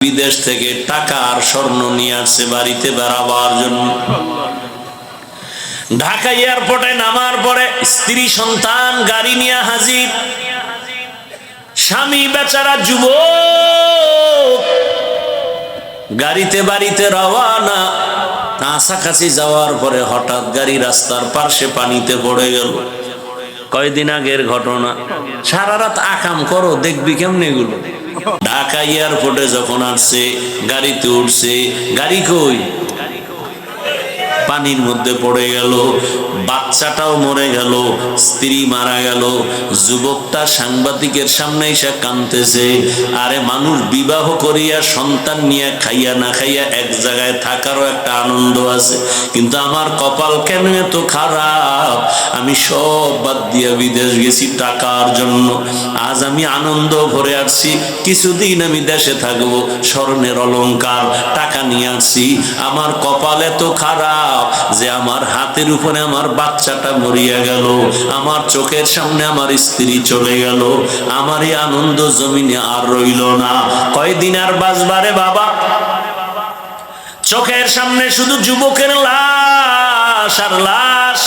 বিদেশ থেকে টাকা আর স্বর্ণ নিয়ে আসছে বাড়িতে বেড়াবার জন্য। ঢাকা এয়ারপোর্টে নামার পরে স্ত্রী, সন্তান, গাড়ি নিয়ে হাজির। স্বামী, বেচারা যুব গাড়িতে, বাড়িতে রওয়ানা কাছাকাছি যাওয়ার পরে হঠাৎ গাড়ি রাস্তার পার্শ্বে পানিতে পড়ে গেল। কয়দিন আগের ঘটনা? সারা রাত আকাম করো, দেখবি কেমনে এগুলো। ঢাকা এয়ারপোর্টে যখন আসছে গাড়িতে উঠছে গাড়ি কই? পানির মধ্যে পড়ে গেল। বাচ্চাটাও মরে গেল, স্ত্রী মারা গেল, যুবকটা সাংবাদিকের সামনে এসে কানতেছে আরে মানুষ বিবাহ করিয়া, সন্তান নিয়ে খাইয়া না খাইয়া এক জায়গায় থাকারও একটা আনন্দ আছে। কিন্তু আমার কপাল কেন এত খারাপ? আমি সব বাদ দিয়া বিদেশ গেছি টাকার জন্য। আজ আমি আনন্দ ভরে আসছি, কিছুদিন আমি দেশে থাকব, স্বর্ণের অলংকার টাকা নিয়ে আসছি। আমার কপাল এত খারাপ যে আমার হাতের উপরে আমার বাচ্চাটা মরিয়া গেল, আমার চোখের সামনে আমার স্ত্রী চলে গেল আমার এই আনন্দ জমিনে আর রইল না। কয়দিন আর বাসবারে বাবা? চোখের সামনে শুধু যুবকের লাশ আর লাশ।